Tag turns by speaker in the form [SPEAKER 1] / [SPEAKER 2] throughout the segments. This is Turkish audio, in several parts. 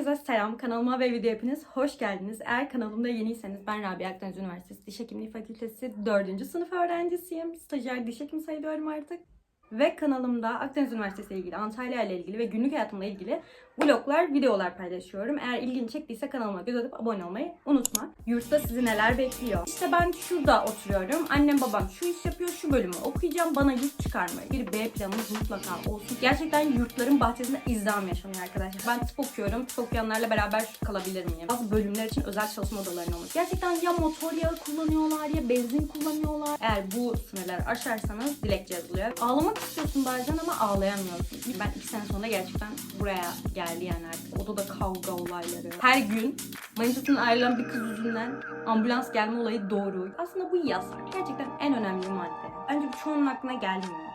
[SPEAKER 1] Herkese selam. Kanalıma ve video hepiniz hoş geldiniz. Eğer kanalımda yeniyseniz ben Rabia Akdeniz Üniversitesi Diş Hekimliği Fakültesi 4. sınıf öğrencisiyim. Stajyer diş hekimi sayılıyorum artık. Ve kanalımda Akdeniz Üniversitesi ile ilgili, Antalya ile ilgili ve günlük hayatımla ilgili vloglar, videolar paylaşıyorum. Eğer ilgini çektiyse kanalıma göz atıp abone olmayı unutma. Yurtta sizi neler bekliyor? İşte ben şurada oturuyorum. Annem babam şu iş yapıyor, şu bölümü okuyacağım. Bana yurt çıkarmayı. Bir B planımız mutlaka olsun. Gerçekten yurtların bahçesinde izdiham yaşanıyor arkadaşlar. Ben tıp okuyorum. Tıp okuyanlarla beraber kalabilir miyim? Bazı bölümler için özel çalışma odalarının olması. Gerçekten ya motor yağı kullanıyorlar ya benzin kullanıyorlar. Eğer bu sınırları aşarsanız dilekçe yazılıyor. Ağlamak istiyorsun bazen ama ağlayamıyorsun. Ben iki sene sonra gerçekten buraya geldi yani artık. Odada kavga olayları. Her gün manitasından ayrılan bir kız yüzünden ambulans gelme olayı doğru. Aslında bu yasak. Gerçekten en önemli madde. Bu çoğunun aklına gelmiyor.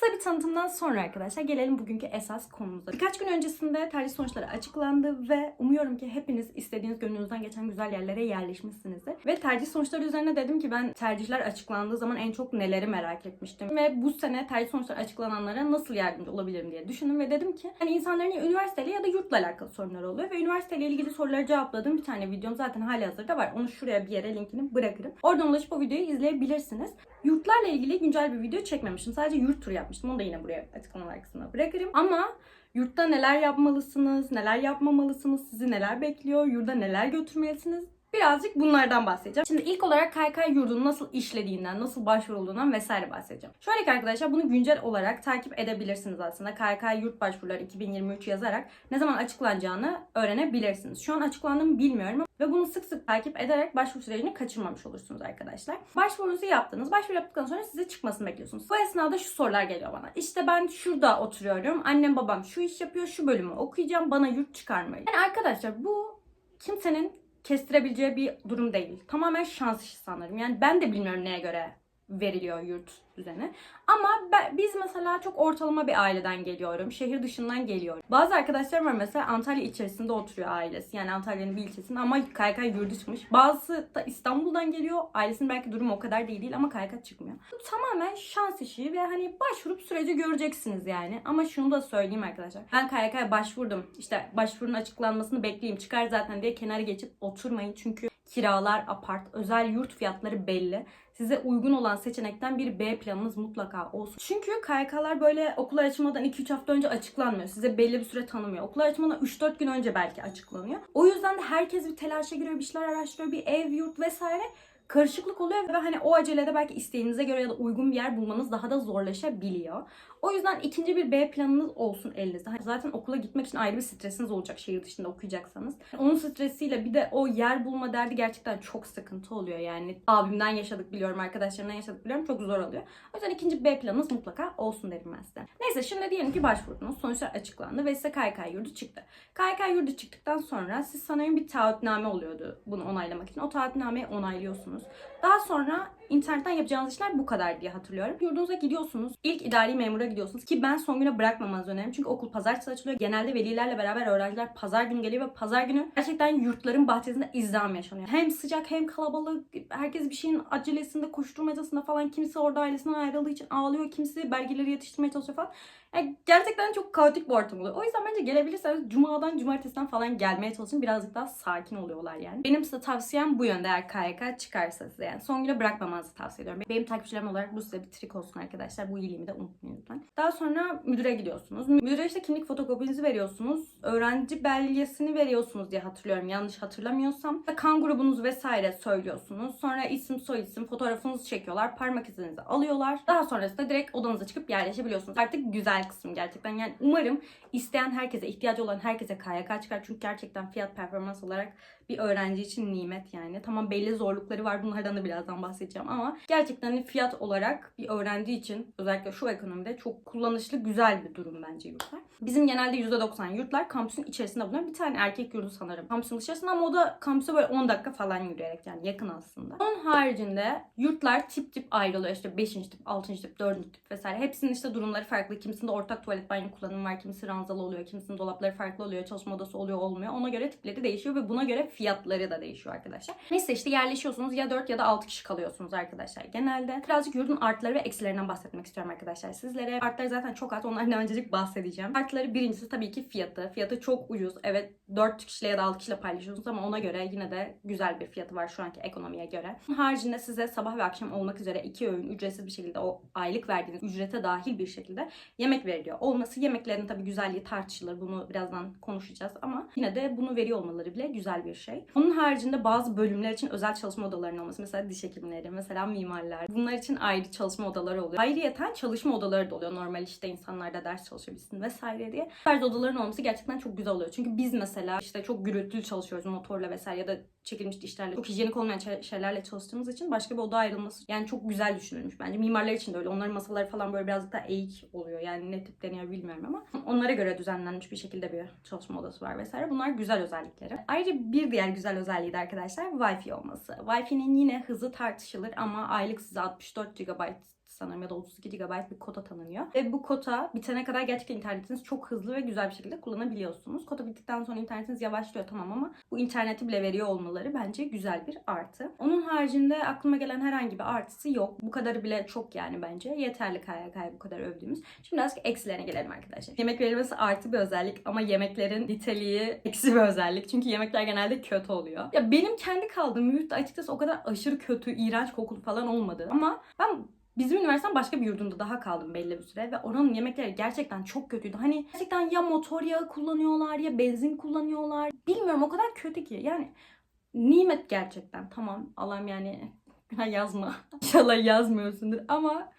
[SPEAKER 1] Kısa bir tanıtımdan sonra arkadaşlar gelelim bugünkü esas konumuza. Birkaç gün öncesinde tercih sonuçları açıklandı ve umuyorum ki hepiniz istediğiniz gönlünüzden geçen güzel yerlere yerleşmişsinizdir. Ve tercih sonuçları üzerine dedim ki ben tercihler açıklandığı zaman en çok neleri merak etmiştim. Ve bu sene tercih sonuçları açıklananlara nasıl yardımcı olabilirim diye düşündüm ve dedim ki hani insanların ya üniversiteyle ya da yurtla alakalı sorunları oluyor ve üniversiteyle ilgili soruları cevapladığım bir tane videom zaten hali hazırda var. Onu şuraya bir yere linkini bırakırım. Oradan ulaşıp o videoyu izleyebilirsiniz. Yurtlarla ilgili güncel bir video çekmemiştim. Sadece yurt turu yapmıştım. Onu da yine buraya açıklamalar kısmına bırakırım. Ama yurtta neler yapmalısınız, neler yapmamalısınız, sizi neler bekliyor, yurda neler götürmelisiniz Birazcık bunlardan bahsedeceğim. Şimdi ilk olarak KYK yurdunun nasıl işlediğinden, nasıl başvurulduğundan vesaire bahsedeceğim. Şöyle ki arkadaşlar bunu güncel olarak takip edebilirsiniz aslında. KYK yurt başvuruları 2023 yazarak ne zaman açıklanacağını öğrenebilirsiniz. Şu an açıklandığını bilmiyorum ve bunu sık sık takip ederek başvuru sürecini kaçırmamış olursunuz arkadaşlar. Başvurunuzu yaptınız. Başvuru yaptıktan sonra size çıkmasını bekliyorsunuz. Bu esnada şu sorular geliyor bana. İşte ben şurada oturuyorum. Annem babam şu iş yapıyor. Şu bölümü okuyacağım. Bana yurt çıkarmayın. Yani arkadaşlar bu kimsenin kestirebileceği bir durum değil. Tamamen şans işi sanırım. Yani ben de bilmiyorum neye göre veriliyor yurt düzeni. Ama ben, biz mesela çok ortalama bir aileden geliyorum. Şehir dışından geliyorum. Bazı arkadaşlarım var mesela Antalya içerisinde oturuyor ailesi. Yani Antalya'nın bir ilçesinde ama KYK yurdu çıkmış. Bazısı da İstanbul'dan geliyor. Ailesinin belki durumu o kadar değil değil ama KYK çıkmıyor. Bu tamamen şans işi ve hani başvurup süreci göreceksiniz yani. Ama şunu da söyleyeyim arkadaşlar. Ben KYK'ya başvurdum. İşte başvurunun açıklanmasını bekleyeyim. Çıkar zaten diye kenara geçip oturmayın. Çünkü kiralar apart, özel yurt fiyatları belli. Size uygun olan seçenekten bir B planınız mutlaka olsun. Çünkü KYK'lar böyle okullar açılmadan 2-3 hafta önce açıklanmıyor. Size belli bir süre tanımıyor. Okullar açılmadan 3-4 gün önce belki açıklanıyor. O yüzden de herkes bir telaşa giriyor, bir şeyler araştırıyor, bir ev, yurt vesaire karışıklık oluyor ve hani o acelede belki isteğinize göre ya da uygun bir yer bulmanız daha da zorlaşabiliyor. O yüzden ikinci bir B planınız olsun elinizde. Hani zaten okula gitmek için ayrı bir stresiniz olacak şehir dışında okuyacaksanız. Onun stresiyle bir de o yer bulma derdi gerçekten çok sıkıntı oluyor yani. Abimden yaşadık biliyorum, arkadaşlarımdan yaşadık biliyorum. Çok zor oluyor. O yüzden ikinci B planınız mutlaka olsun derim ben size. Neyse şimdi diyelim ki başvurdunuz. Sonuçlar açıklandı ve size KYK yurdu çıktı. KYK yurdu çıktıktan sonra siz sanırım bir taahhütname oluyordu bunu onaylamak için. O taahhütnameyi onaylıyorsunuz. Daha sonra internetten yapacağınız işler bu kadar diye hatırlıyorum. Yurdunuza gidiyorsunuz. İlk idari memura gidiyorsunuz ki ben son güne bırakmamanızı öneririm. Çünkü okul pazartesi açılıyor. Genelde velilerle beraber öğrenciler pazar günü geliyor ve pazar günü gerçekten yurtların bahçesinde izdiham yaşanıyor. Hem sıcak hem kalabalık. Herkes bir şeyin acelesinde, koşturmacasında falan. Kimisi orada ailesinden ayrıldığı için ağlıyor. Kimisi belgeleri yetiştirmeye çalışıyor falan. Yani gerçekten çok kaotik bir ortam oluyor. O yüzden bence gelebilirseniz cumadan cumartesiden falan gelmeye çalışın. Birazcık daha sakin oluyorlar yani. Benim size tavsiyem bu yönde eğer KYK çıkarsa size yani. Son güne bırakmamanızı tavsiye ediyorum. Benim takipçilerim olarak bu size bir trik olsun arkadaşlar. Bu iyiliğimi de unutmayın lütfen. Daha sonra müdüre gidiyorsunuz. Müdüre işte kimlik fotokopinizi veriyorsunuz. Öğrenci belgesini veriyorsunuz diye hatırlıyorum. Yanlış hatırlamıyorsam. Kan grubunuzu vesaire söylüyorsunuz. Sonra isim soy isim fotoğrafınızı çekiyorlar. Parmak izinizi alıyorlar. Daha sonrasında direkt odanıza çıkıp yerleşebiliyorsunuz. Artık güzel kısım gerçekten. Yani umarım isteyen herkese, ihtiyacı olan herkese KYK çıkar. Çünkü gerçekten fiyat performans olarak bir öğrenci için nimet yani. Tamam belli zorlukları var. Bunlardan da birazdan bahsedeceğim ama gerçekten hani fiyat olarak bir öğrenci için özellikle şu ekonomide çok kullanışlı güzel bir durum bence yurtlar. Bizim genelde %90 yurtlar kampüsün içerisinde bulunan bir tane erkek yurdu sanırım. Kampüsün dışarısında ama o da kampüse böyle 10 dakika falan yürüyerek yani yakın aslında. Onun haricinde yurtlar tip tip ayrılıyor. İşte 5. tip, 6. tip, 4. tip vesaire. Hepsinin işte durumları farklı. Kimisinde ortak tuvalet banyo kullanımı var. Kimisi ranzalı oluyor. Kimisinin dolapları farklı oluyor. Çalışma odası oluyor olmuyor. Ona göre tipleri değişiyor ve buna göre fiyatları da değişiyor arkadaşlar. Neyse işte yerleşiyorsunuz ya 4 ya da 6 kişi kalıyorsunuz arkadaşlar. Genelde birazcık yurdun artıları ve eksilerinden bahsetmek istiyorum arkadaşlar sizlere. Artları zaten çok az. Onlardan öncecik bahsedeceğim. Artları birincisi tabii ki fiyatı. Fiyatı çok ucuz. Evet 4 kişiyle ya da 6 kişiyle paylaşıyorsunuz ama ona göre yine de güzel bir fiyatı var şu anki ekonomiye göre. Bunun haricinde size sabah ve akşam olmak üzere iki öğün ücretsiz bir şekilde o aylık verdiğiniz ücrete dahil bir şekilde yemek veriliyor. Olması yemeklerin tabii güzelliği tartışılır. Bunu birazdan konuşacağız ama yine de bunu veriyor olmaları bile güzel bir şey. Onun haricinde bazı bölümler için özel çalışma odalarının olması. Mesela diş hekimleri, mesela mimarlar. Bunlar için ayrı çalışma odaları oluyor. Ayrıyeten çalışma odaları da oluyor. Normal işte insanlar da ders çalışabilsin vesaire diye. Bu odaların olması gerçekten çok güzel oluyor. Çünkü biz mesela işte çok gürültülü çalışıyoruz motorla vesaire ya da çekilmiş dişlerle çok hijyenik olmayan şey- şeylerle çalıştığımız için başka bir oda ayrılması yani çok güzel düşünülmüş bence. Mimarlar için de öyle. Onların masaları falan böyle birazcık daha eğik oluyor. Yani ne tip deniyor bilmiyorum ama onlara göre düzenlenmiş bir şekilde bir çalışma odası var vesaire. Bunlar güzel özellikleri. Ayrıca bir diğer güzel özelliği de arkadaşlar Wi-Fi olması. Wi-Fi'nin yine hızı tartışılır ama aylık size 64 GB sanırım ya da 32 GB bir kota tanınıyor. Ve bu kota bitene kadar gerçekten internetiniz çok hızlı ve güzel bir şekilde kullanabiliyorsunuz. Kota bittikten sonra internetiniz yavaşlıyor tamam ama bu interneti bile veriyor olmaları bence güzel bir artı. Onun haricinde aklıma gelen herhangi bir artısı yok. Bu kadarı bile çok yani bence. Yeterli KYK'yı bu kadar övdüğümüz. Şimdi birazcık eksilerine gelelim arkadaşlar. Yemek verilmesi artı bir özellik ama yemeklerin niteliği eksi bir özellik. Çünkü yemekler genelde kötü oluyor. Ya benim kendi kaldığım yurtta açıkçası o kadar aşırı kötü, iğrenç kokulu falan olmadı. Ama ben Bizim üniversiteden başka bir yurdunda daha kaldım belli bir süre ve oranın yemekleri gerçekten çok kötüydü. Hani gerçekten ya motor yağı kullanıyorlar ya benzin kullanıyorlar. Bilmiyorum o kadar kötü ki. Yani nimet gerçekten. Tamam Allah'ım yani yazma. İnşallah yazmıyorsundur ama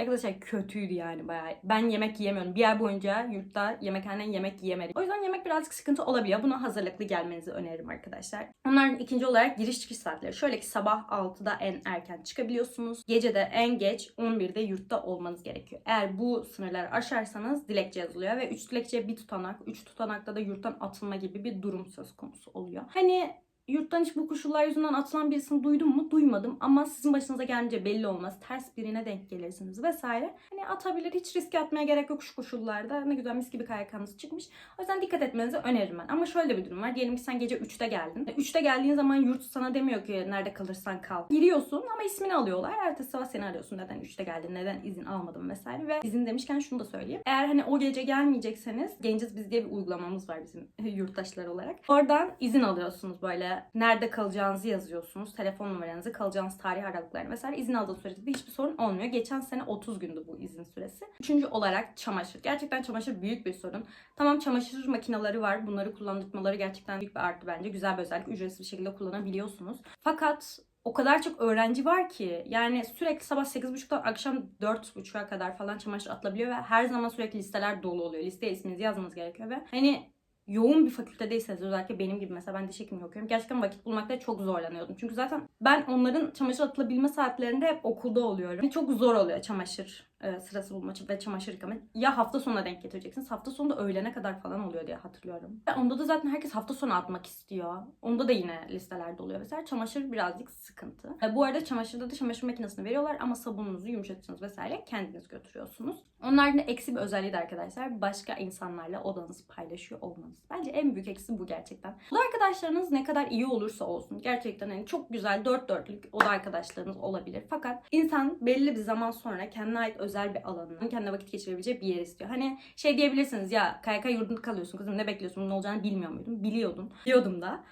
[SPEAKER 1] Arkadaşlar kötüydü yani bayağı. Ben yemek yiyemiyorum. Bir ay boyunca yurtta yemekhaneden yemek yiyemedim. O yüzden yemek birazcık sıkıntı olabiliyor. Buna hazırlıklı gelmenizi öneririm arkadaşlar. Onların ikinci olarak giriş çıkış saatleri. Şöyle ki sabah 6'da en erken çıkabiliyorsunuz. Gece de en geç 11'de yurtta olmanız gerekiyor. Eğer bu sınırları aşarsanız dilekçe yazılıyor ve 3 dilekçe bir tutanak. 3 tutanakta da yurttan atılma gibi bir durum söz konusu oluyor. Hani Yurttan hiç bu koşullar yüzünden atılan birisini duydum mu? Duymadım ama sizin başınıza gelince belli olmaz. Ters birine denk gelirsiniz vesaire. Hani atabilir. Hiç riske atmaya gerek yok şu koşullarda. Ne güzel mis gibi kayakanınız çıkmış. O yüzden dikkat etmenizi öneririm ben. Ama şöyle bir durum var. Diyelim ki sen gece 3'te geldin. 3'te geldiğin zaman yurt sana demiyor ki nerede kalırsan kal. Giriyorsun ama ismini alıyorlar. Ertesi sabah seni arıyorsun. Neden 3'te geldin? Neden izin almadın vesaire. Ve izin demişken şunu da söyleyeyim. Eğer hani o gece gelmeyecekseniz Genciz Biz diye bir uygulamamız var bizim yurttaşlar olarak. Oradan izin alıyorsunuz böyle nerede kalacağınızı yazıyorsunuz. Telefon numaranızı, kalacağınız tarih aralıklarını vesaire izin aldığı sürece de hiçbir sorun olmuyor. Geçen sene 30 gündü bu izin süresi. Üçüncü olarak çamaşır. Gerçekten çamaşır büyük bir sorun. Tamam çamaşır makineleri var. Bunları kullandırmaları gerçekten büyük bir artı bence. Güzel bir özellik. Ücretsiz bir şekilde kullanabiliyorsunuz. Fakat o kadar çok öğrenci var ki yani sürekli sabah 8.30'dan akşam 4.30'a kadar falan çamaşır atılabiliyor ve her zaman sürekli listeler dolu oluyor. Listeye isminizi yazmanız gerekiyor ve hani yoğun bir fakültedeyseniz özellikle benim gibi mesela ben diş hekimliği okuyorum. Gerçekten vakit bulmakta çok zorlanıyordum. Çünkü zaten ben onların çamaşır atılabilme saatlerinde hep okulda oluyorum. Çok zor oluyor çamaşır e, sırası bulma ve çamaşır yıkama. Ya hafta sonuna denk getireceksiniz. Hafta sonu da öğlene kadar falan oluyor diye hatırlıyorum. Ve onda da zaten herkes hafta sonu atmak istiyor. Onda da yine listelerde oluyor vesaire. Çamaşır birazcık sıkıntı. E, bu arada çamaşırda da çamaşır makinesini veriyorlar ama sabununuzu yumuşatıyorsunuz vesaire kendiniz götürüyorsunuz. Onun haricinde eksi bir özelliği de arkadaşlar başka insanlarla odanızı paylaşıyor olmanız. Bence en büyük eksi bu gerçekten. Oda arkadaşlarınız ne kadar iyi olursa olsun gerçekten hani çok güzel dört dörtlük oda arkadaşlarınız olabilir. Fakat insan belli bir zaman sonra kendine ait özel bir alanını, kendine vakit geçirebileceği bir yer istiyor. Hani şey diyebilirsiniz ya KYK yurdunda kalıyorsun kızım ne bekliyorsun bunun olacağını bilmiyor muydun? Biliyordum. Biliyordum da.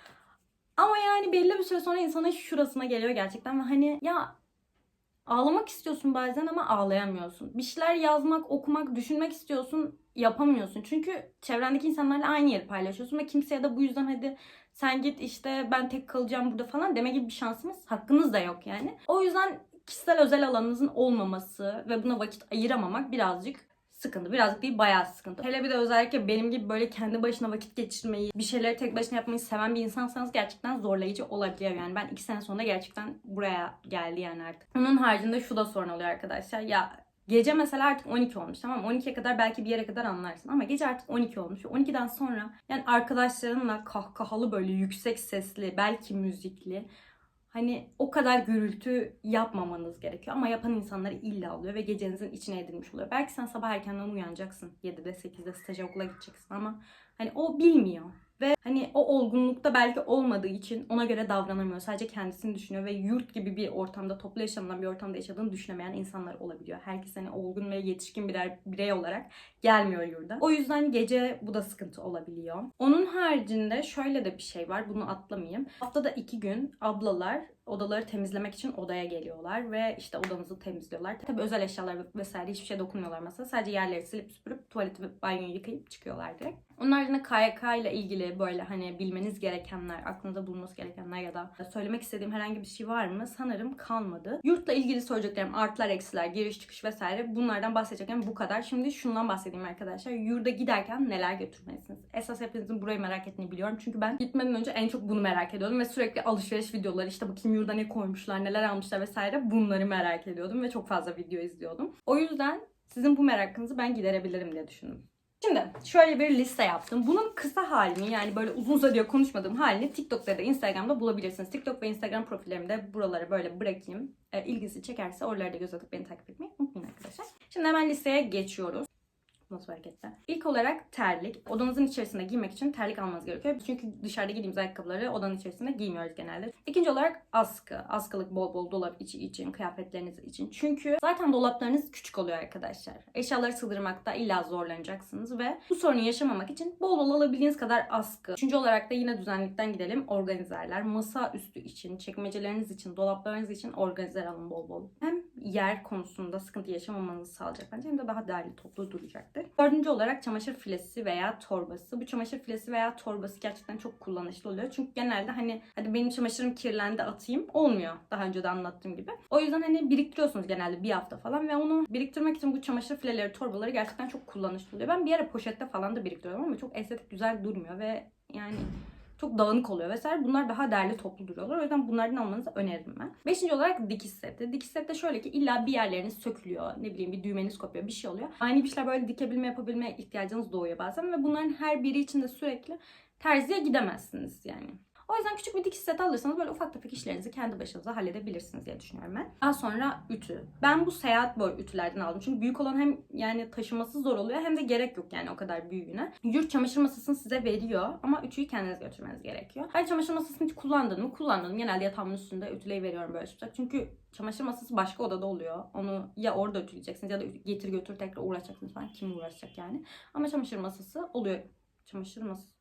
[SPEAKER 1] Ama yani belli bir süre sonra insanın şurasına geliyor gerçekten ve hani ya ağlamak istiyorsun bazen ama ağlayamıyorsun. Bir şeyler yazmak, okumak, düşünmek istiyorsun yapamıyorsun. Çünkü çevrendeki insanlarla aynı yeri paylaşıyorsun ve kimseye de bu yüzden hadi sen git işte ben tek kalacağım burada falan deme gibi bir şansımız, hakkınız da yok yani. O yüzden kişisel özel alanınızın olmaması ve buna vakit ayıramamak birazcık sıkıntı. Birazcık değil bayağı sıkıntı. Hele bir de özellikle benim gibi böyle kendi başına vakit geçirmeyi, bir şeyleri tek başına yapmayı seven bir insansanız gerçekten zorlayıcı olabiliyor. Yani ben iki sene sonra gerçekten buraya geldi yani artık. Onun haricinde şu da sorun oluyor arkadaşlar. Ya Gece mesela artık 12 olmuş tamam mı? 12'ye kadar belki bir yere kadar anlarsın ama gece artık 12 olmuş. 12'den sonra yani arkadaşlarınla kahkahalı böyle yüksek sesli belki müzikli Hani o kadar gürültü yapmamanız gerekiyor ama yapan insanları illa alıyor ve gecenizin içine edilmiş oluyor. Belki sen sabah erkenden uyanacaksın. 7'de 8'de staja okula gideceksin ama hani o bilmiyor. Ve hani o olgunlukta belki olmadığı için ona göre davranamıyor. Sadece kendisini düşünüyor ve yurt gibi bir ortamda, toplu yaşamdan bir ortamda yaşadığını düşünemeyen insanlar olabiliyor. Herkes hani olgun ve yetişkin birer birey olarak gelmiyor yurda. O yüzden gece bu da sıkıntı olabiliyor. Onun haricinde şöyle de bir şey var. Bunu atlamayayım. Haftada iki gün ablalar odaları temizlemek için odaya geliyorlar ve işte odamızı temizliyorlar. Tabii özel eşyalar vesaire hiçbir şey dokunmuyorlar masaya. Sadece yerleri silip süpürüp tuvaleti ve banyoyu yıkayıp çıkıyorlar direkt. Onun haricinde KYK ile ilgili böyle hani bilmeniz gerekenler, aklınızda bulunması gerekenler ya da söylemek istediğim herhangi bir şey var mı? Sanırım kalmadı. Yurtla ilgili söyleyeceklerim artılar, eksiler, giriş çıkış vesaire bunlardan bahsedeceklerim bu kadar. Şimdi şundan bahsedeyim arkadaşlar. Yurda giderken neler götürmelisiniz? Esas hepinizin burayı merak ettiğini biliyorum. Çünkü ben gitmeden önce en çok bunu merak ediyordum ve sürekli alışveriş videoları işte bakayım yurda ne koymuşlar, neler almışlar vesaire bunları merak ediyordum ve çok fazla video izliyordum. O yüzden sizin bu merakınızı ben giderebilirim diye düşündüm. Şimdi şöyle bir liste yaptım. Bunun kısa halini yani böyle uzun uzadıya konuşmadığım halini TikTok'ta da Instagram'da bulabilirsiniz. TikTok ve Instagram profillerimi de buralara böyle bırakayım. E, ilgisi çekerse oralarda göz atıp beni takip etmeyi unutmayın arkadaşlar. Şimdi hemen listeye geçiyoruz. Nasıl hareketler? İlk olarak terlik. Odanızın içerisinde giymek için terlik almanız gerekiyor. Çünkü dışarıda giydiğimiz ayakkabıları odanın içerisinde giymiyoruz genelde. İkinci olarak askı. Askılık bol bol dolap içi için, kıyafetleriniz için. Çünkü zaten dolaplarınız küçük oluyor arkadaşlar. Eşyaları sığdırmakta illa zorlanacaksınız ve bu sorunu yaşamamak için bol bol alabildiğiniz kadar askı. Üçüncü olarak da yine düzenlikten gidelim. Organizerler. Masa üstü için, çekmeceleriniz için, dolaplarınız için organizer alın bol bol. Hem yer konusunda sıkıntı yaşamamanızı sağlayacak bence hem de daha değerli toplu duracaktır. Dördüncü olarak çamaşır filesi veya torbası. Bu çamaşır filesi veya torbası gerçekten çok kullanışlı oluyor. Çünkü genelde hani hadi benim çamaşırım kirlendi atayım olmuyor. Daha önce de anlattığım gibi. O yüzden hani biriktiriyorsunuz genelde bir hafta falan ve onu biriktirmek için bu çamaşır fileleri, torbaları gerçekten çok kullanışlı oluyor. Ben bir ara poşette falan da biriktiriyorum ama çok estetik güzel durmuyor ve yani çok dağınık oluyor vesaire. Bunlar daha değerli toplu duruyorlar. O yüzden bunlardan almanızı öneririm ben. Beşinci olarak dikiş seti. Dikiş sette şöyle ki illa bir yerleriniz sökülüyor. Ne bileyim bir düğmeniz kopuyor. Bir şey oluyor. Aynı bir şeyler böyle dikebilme yapabilme ihtiyacınız doğuyor bazen. Ve bunların her biri için de sürekli terziye gidemezsiniz yani. O yüzden küçük bir dikiş seti alırsanız böyle ufak tefek işlerinizi kendi başınıza halledebilirsiniz diye düşünüyorum ben. Daha sonra ütü. Ben bu seyahat boy ütülerden aldım. Çünkü büyük olan hem yani taşıması zor oluyor hem de gerek yok yani o kadar büyüğüne. Yurt çamaşır masasını size veriyor ama ütüyü kendiniz götürmeniz gerekiyor. Ben çamaşır masasını hiç kullandın mı? Kullandım. Genelde yatağımın üstünde ütüleyi veriyorum böyle sıcak. Çünkü çamaşır masası başka odada oluyor. Onu ya orada ütüleyeceksiniz ya da getir götür tekrar uğraşacaksınız falan. Kim uğraşacak yani. Ama çamaşır masası oluyor. Çamaşır masası.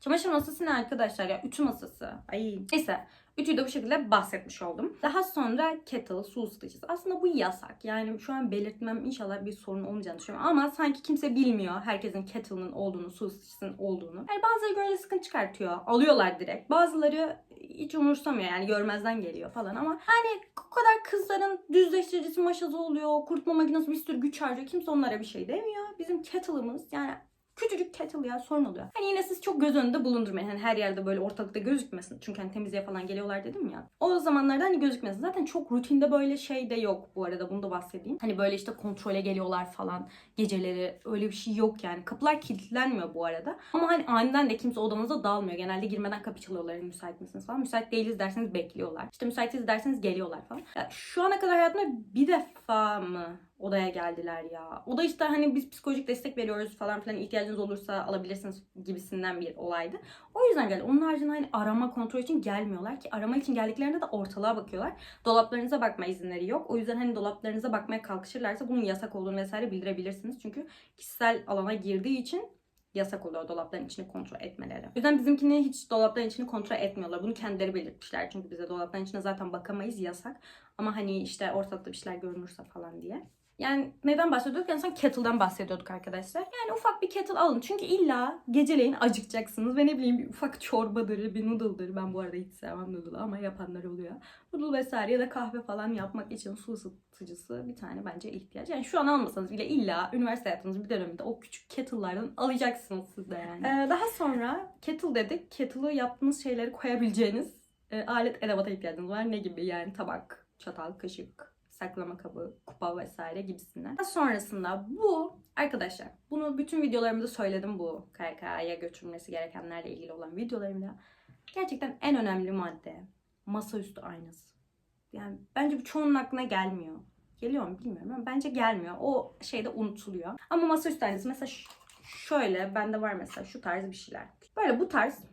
[SPEAKER 1] Çamaşır masası ne arkadaşlar ya? Ütü masası. Ay. Neyse. Ütüyü de bu şekilde bahsetmiş oldum. Daha sonra kettle, su ısıtıcısı. Aslında bu yasak. Yani şu an belirtmem inşallah bir sorun olmayacağını düşünüyorum. Ama sanki kimse bilmiyor herkesin kettle'ın olduğunu, su ısıtıcısının olduğunu. Yani bazıları böyle sıkıntı çıkartıyor. Alıyorlar direkt. Bazıları hiç umursamıyor yani görmezden geliyor falan ama hani o kadar kızların düzleştiricisi maşazı oluyor, kurutma makinesi bir sürü güç harcıyor. Kimse onlara bir şey demiyor. Bizim kettle'ımız yani küçücük kettle ya sorun oluyor. Hani yine siz çok göz önünde bulundurmayın. Hani her yerde böyle ortalıkta gözükmesin. Çünkü hani temizliğe falan geliyorlar dedim ya. O zamanlarda hani gözükmesin. Zaten çok rutinde böyle şey de yok bu arada. Bunu da bahsedeyim. Hani böyle işte kontrole geliyorlar falan. Geceleri öyle bir şey yok yani. Kapılar kilitlenmiyor bu arada. Ama hani aniden de kimse odanıza dalmıyor. Genelde girmeden kapı çalıyorlar. Hani müsait misiniz falan. Müsait değiliz derseniz bekliyorlar. İşte müsaitiz derseniz geliyorlar falan. Ya şu ana kadar hayatımda bir defa mı odaya geldiler ya. O da işte hani biz psikolojik destek veriyoruz falan filan ihtiyacınız olursa alabilirsiniz gibisinden bir olaydı. O yüzden geldi. Onun haricinde hani arama kontrol için gelmiyorlar ki arama için geldiklerinde de ortalığa bakıyorlar. Dolaplarınıza bakma izinleri yok. O yüzden hani dolaplarınıza bakmaya kalkışırlarsa bunun yasak olduğunu vesaire bildirebilirsiniz. Çünkü kişisel alana girdiği için yasak oluyor dolapların içini kontrol etmeleri. O yüzden bizimkini hiç dolapların içini kontrol etmiyorlar. Bunu kendileri belirtmişler. Çünkü bize dolapların içine zaten bakamayız yasak. Ama hani işte ortalıkta bir şeyler görünürse falan diye. Yani neden bahsediyorduk? En son kettle'dan bahsediyorduk arkadaşlar. Yani ufak bir kettle alın. Çünkü illa geceleyin acıkacaksınız. Ve ne bileyim bir ufak çorbadır, bir noodle'dır. Ben bu arada hiç sevmem noodle'ı ama yapanlar oluyor. Noodle vesaire ya da kahve falan yapmak için su ısıtıcısı bir tane bence ihtiyaç. Yani şu an almasanız bile illa üniversite hayatınızın bir döneminde o küçük kettle'lardan alacaksınız siz de yani. Ee, daha sonra kettle dedik. Kettle'ı yaptığınız şeyleri koyabileceğiniz e, alet edevata ihtiyacınız var. Ne gibi yani tabak, çatal, kaşık, saklama kabı, kupa vesaire gibisinden. Daha Sonrasında bu arkadaşlar bunu bütün videolarımda söyledim bu KYK'ya götürülmesi gerekenlerle ilgili olan videolarımda. Gerçekten en önemli madde masaüstü aynası. Yani bence bu çoğunun aklına gelmiyor. Geliyor mu bilmiyorum ama bence gelmiyor. O şeyde unutuluyor. Ama masaüstü aynası mesela şöyle bende var mesela şu tarz bir şeyler. Böyle bu tarz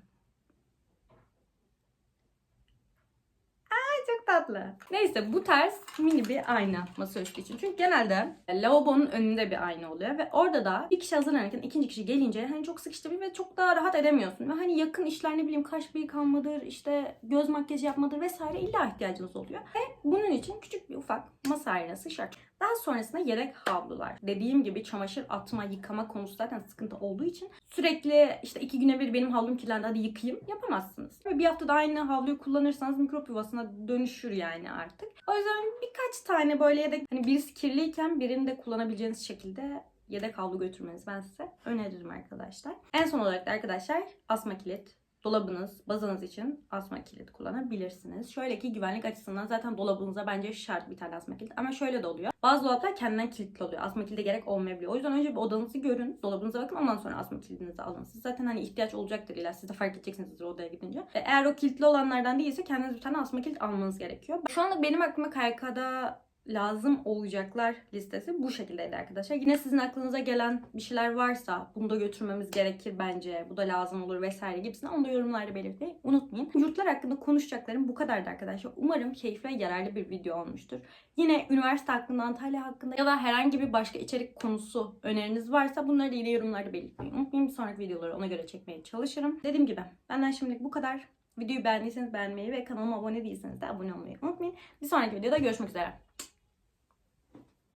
[SPEAKER 1] tatlı. Neyse bu tarz mini bir ayna masaüstü için. Çünkü genelde lavabonun önünde bir ayna oluyor ve orada da bir kişi hazırlanırken ikinci kişi gelince hani çok sıkıştırıyor ve çok daha rahat edemiyorsun. Ve hani yakın işler ne bileyim kaş yıkanmadır, işte göz makyajı yapmadır vesaire illa ihtiyacınız oluyor. Ve bunun için küçük bir ufak masa aynası şart. Daha sonrasında yedek havlular. Dediğim gibi çamaşır atma, yıkama konusu zaten sıkıntı olduğu için sürekli işte iki güne bir benim havlum kirlendi hadi yıkayayım yapamazsınız. Ve bir haftada aynı havluyu kullanırsanız mikrop yuvasına dönüşür yani artık. O yüzden birkaç tane böyle yedek hani birisi kirliyken birini de kullanabileceğiniz şekilde yedek havlu götürmenizi ben size öneririm arkadaşlar. En son olarak da arkadaşlar asma kilit. Dolabınız, bazanız için asma kilit kullanabilirsiniz. Şöyle ki güvenlik açısından zaten dolabınıza bence şart bir tane asma kilit. Ama şöyle de oluyor. Bazı dolaplar kendinden kilitli oluyor. Asma kilide gerek olmayabiliyor. O yüzden önce bir odanızı görün. Dolabınıza bakın. Ondan sonra asma kilidinizi alın. Siz zaten hani ihtiyaç olacaktır illa. Siz de fark edeceksinizdir odaya gidince. Ve eğer o kilitli olanlardan değilse kendiniz bir tane asma kilit almanız gerekiyor. Şu anda benim aklıma KYK'da lazım olacaklar listesi bu şekildeydi arkadaşlar. Yine sizin aklınıza gelen bir şeyler varsa bunu da götürmemiz gerekir bence. Bu da lazım olur vesaire gibisini onu da yorumlarda belirtmeyi unutmayın. Yurtlar hakkında konuşacaklarım bu kadardı arkadaşlar. Umarım keyifli ve yararlı bir video olmuştur. Yine üniversite hakkında, Antalya hakkında ya da herhangi bir başka içerik konusu öneriniz varsa bunları da yine yorumlarda belirtmeyi unutmayın. Bir sonraki videoları ona göre çekmeye çalışırım. Dediğim gibi benden şimdilik bu kadar. Videoyu beğendiyseniz beğenmeyi ve kanalıma abone değilseniz de abone olmayı unutmayın. Bir sonraki videoda görüşmek üzere.